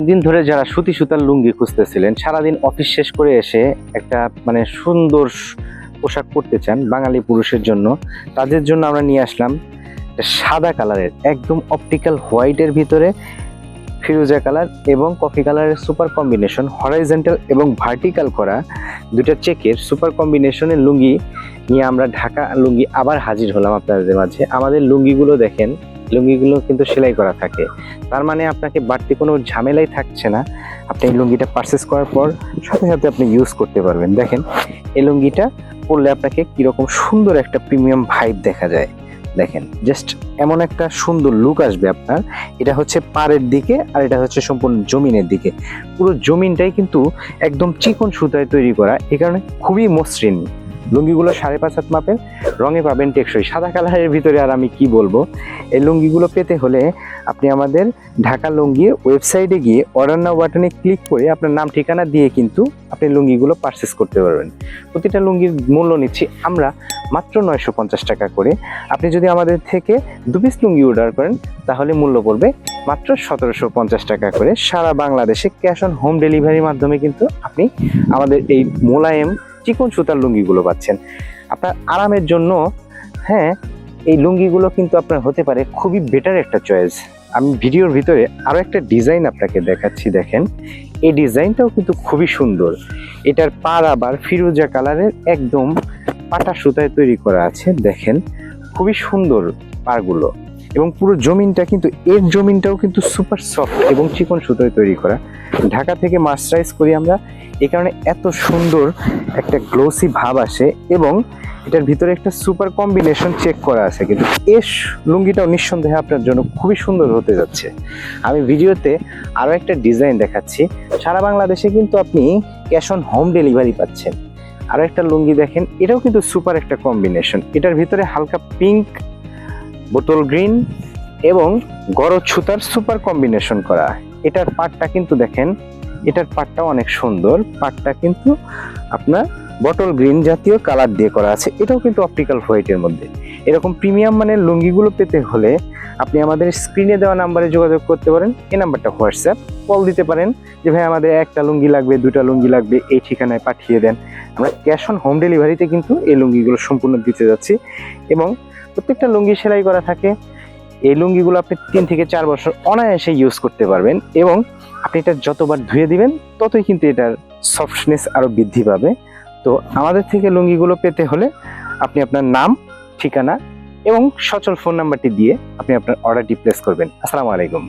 অনেকদিন ধরে যারা সুতি সুতার লুঙ্গি খুঁজতেছিলেন, সারাদিন অফিস শেষ করে এসে একটা মানে সুন্দর পোশাক পরতে চান বাঙালি পুরুষের জন্য, তাদের জন্য আমরা নিয়ে আসলাম সাদা কালারের, একদম অপটিক্যাল হোয়াইটের ভিতরে ফিরোজা কালার এবং কফি কালারের সুপার কম্বিনেশন হরাইজেন্টাল এবং ভার্টিক্যাল করা দুটো চেকের সুপার কম্বিনেশনের লুঙ্গি নিয়ে আমরা ঢাকা লুঙ্গি আবার হাজির হলাম আপনাদের মাঝে। আমাদের লুঙ্গিগুলো দেখেন লুঙ্গিগুলো কিন্তু সেলাই করা থাকে। তার মানে আপনাকে বাড়তি কোনো ঝামেলাই থাকছে না। আপনি এই লুঙ্গিটা পারচেস করার পর সাথে সাথে আপনি ইউজ করতে পারবেন। দেখেন, এই লুঙ্গিটা পরলে আপনাকে কীরকম সুন্দর একটা প্রিমিয়াম ভাইব দেখা যায়। দেখেন জাস্ট এমন একটা সুন্দর লুক আসবে আপনার। এটা হচ্ছে পাড়ের দিকে আর এটা হচ্ছে সম্পূর্ণ জমিনের দিকে। পুরো জমিনটাই কিন্তু একদম চিকন সুতায় তৈরি করা। এই কারণে খুবই মসৃণ। লুঙ্গিগুলো সাড়ে পাঁচ হাত মাপের। রঙে পাবেন টেকসই। সাদা কালারের ভিতরে আর আমি কি বলব? এই লুঙ্গিগুলো পেতে হলে আপনি আমাদের ঢাকা লুঙ্গির ওয়েবসাইটে গিয়ে অর্ডার নাও বাটনে ক্লিক করে আপনার নাম, ঠিকানা দিয়ে কিন্তু আপনি লুঙ্গিগুলো পারচেস করতে পারবেন। প্রতিটা লুঙ্গির মূল্য নিচ্ছি আমরা মাত্র নয়শো পঞ্চাশ টাকা করে। আপনি যদি আমাদের থেকে দু পিস লুঙ্গি অর্ডার করেন, তাহলে মূল্য পড়বে মাত্র সতেরোশো পঞ্চাশ টাকা করে। সারা বাংলাদেশে ক্যাশ অন হোম ডেলিভারির মাধ্যমে কিন্তু আপনি আমাদের এই মোলায়েম চিকন সুতার লুঙ্গিগুলো পাচ্ছেন। আপনার আরামের জন্য হ্যাঁ এই লুঙ্গিগুলো কিন্তু আপনার হতে পারে খুবই বেটার একটা চয়েস আমি ভিডিওর ভিতরে আরও একটা ডিজাইন আপনাকে দেখাচ্ছি, দেখেন। এই ডিজাইনটাও কিন্তু খুবই সুন্দর। এটার পার আবার ফিরোজা কালারের একদম পাটা সুতায় তৈরি করা আছে, দেখেন। খুবই সুন্দর পারগুলো এবং পুরো জমিনটা কিন্তু, এর জমিনটাও কিন্তু সুপার সফট এবং চিকন সুতোয় তৈরি করা। ঢাকা থেকে মাস্টারাইজ করি আমরা। এই কারণে এত সুন্দর একটা গ্লোসি ভাব আসে এবং এটার ভিতরে একটা সুপার কম্বিনেশন চেক করা আছে। কিন্তু এস লুঙ্গিটাও নিঃসন্দেহে আপনার জন্য খুবই সুন্দর হতে যাচ্ছে। আমি ভিডিওতে আরও একটা ডিজাইন দেখাচ্ছি। সারা বাংলাদেশে কিন্তু আপনি ক্যাশ অন হোম ডেলিভারি পাচ্ছেন। আরও একটা লুঙ্গি দেখেন, এটাও কিন্তু সুপার একটা কম্বিনেশন এটার ভিতরে হালকা পিঙ্ক বোতল গ্রিন এবং গরজ সুতার সুপার কম্বিনেশন করা। এটার পাটটা কিন্তু দেখেন, এটার পাটটা অনেক সুন্দর। পাটটা কিন্তু আপনার বটল গ্রিন জাতীয় কালার দিয়ে করা আছে। এটাও কিন্তু অপটিক্যাল হোয়াইটের মধ্যে। এরকম প্রিমিয়াম মানের লুঙ্গিগুলো পেতে হলে আপনি আমাদের স্ক্রিনে দেওয়া নাম্বারে যোগাযোগ করতে পারেন। এই নাম্বারটা হোয়াটসঅ্যাপ কল দিতে পারেন যে, ভাই, আমাদের একটা লুঙ্গি লাগবে, দুটা লুঙ্গি লাগবে, এই ঠিকানায় পাঠিয়ে দেন। আমরা ক্যাশ অন হোম ডেলিভারিতে কিন্তু এই লুঙ্গিগুলো সম্পূর্ণ দিতে যাচ্ছি এবং প্রত্যেকটা লুঙ্গি সেলাই করা থাকে। এই লুঙ্গিগুলো আপনি তিন থেকে চার বছর অনায়াসে ইউজ করতে পারবেন এবং আপনি এটা যতবার ধুয়ে দিবেন, ততই কিন্তু এটার সফটনেস আরও বৃদ্ধি পাবে। তো আমাদের থেকে লুঙ্গিগুলো পেতে হলে আপনি আপনার নাম, ঠিকানা এবং সচল ফোন নাম্বারটি দিয়ে আপনি আপনার অর্ডারটি প্লেস করবেন। আসসালামু আলাইকুম।